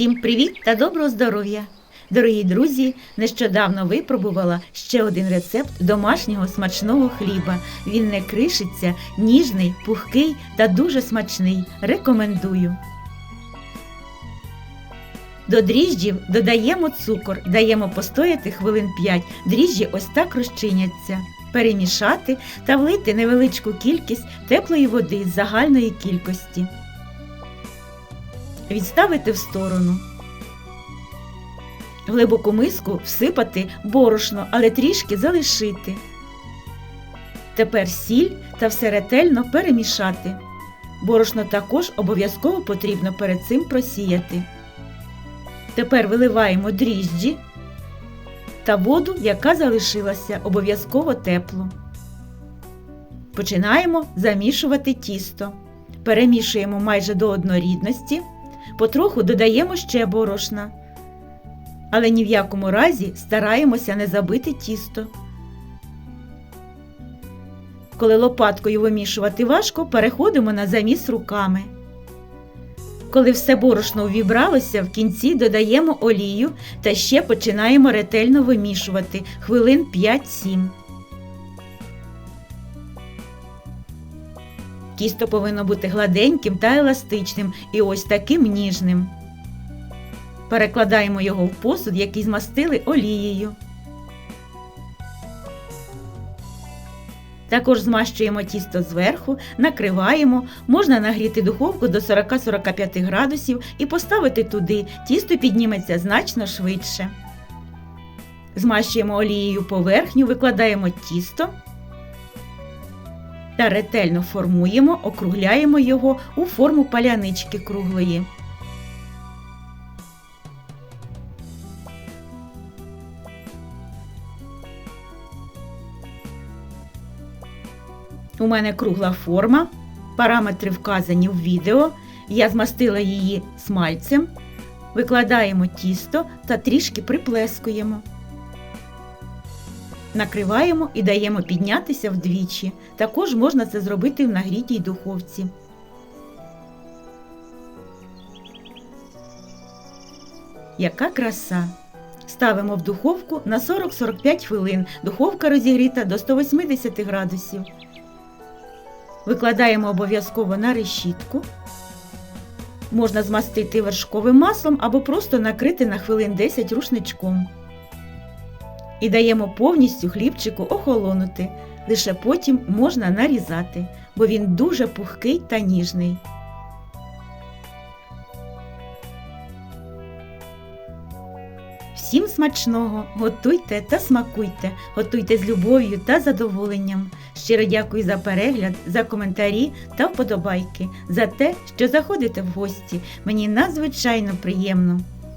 Всім привіт та доброго здоров'я! Дорогі друзі, нещодавно випробувала ще один рецепт домашнього смачного хліба. Він не кришиться, ніжний, пухкий та дуже смачний. Рекомендую. До дріжджів додаємо цукор, даємо постояти хвилин 5. Дріжджі ось так розчиняться. Перемішати та влити невеличку кількість теплої води з загальної кількості. Відставити в сторону. В глибоку миску всипати борошно, але трішки залишити. Тепер сіль та все ретельно перемішати. Борошно також обов'язково потрібно перед цим просіяти. Тепер виливаємо дріжджі та воду, яка залишилася, обов'язково теплу. Починаємо замішувати тісто. Перемішуємо майже до однорідності, потроху додаємо ще борошна. Але ні в якому разі стараємося не забити тісто. Коли лопаткою вимішувати важко, переходимо на заміс руками. Коли все борошно увібралося, в кінці додаємо олію та ще починаємо ретельно вимішувати хвилин 5-7. Тісто повинно бути гладеньким та еластичним і ось таким ніжним. Перекладаємо його в посуд, який змастили олією. Також змащуємо тісто зверху, накриваємо, можна нагріти духовку до 40-45 градусів і поставити туди, тісто підніметься значно швидше. Змащуємо олією поверхню, викладаємо тісто та ретельно формуємо, округляємо його у форму палянички круглої. У мене кругла форма, параметри вказані в відео. Я змастила її смальцем, викладаємо тісто та трішки приплескуємо. Накриваємо і даємо піднятися вдвічі. Також можна це зробити в нагрітій духовці. Яка краса! Ставимо в духовку на 40-45 хвилин. Духовка розігріта до 180 градусів. Викладаємо обов'язково на решітку. Можна змастити вершковим маслом або просто накрити на хвилин 10 рушничком. І даємо повністю хлібчику охолонути. Лише потім можна нарізати, бо він дуже пухкий та ніжний. Всім смачного! Готуйте та смакуйте, готуйте з любов'ю та задоволенням. Щиро дякую за перегляд, за коментарі та вподобайки, за те, що заходите в гості. Мені надзвичайно приємно.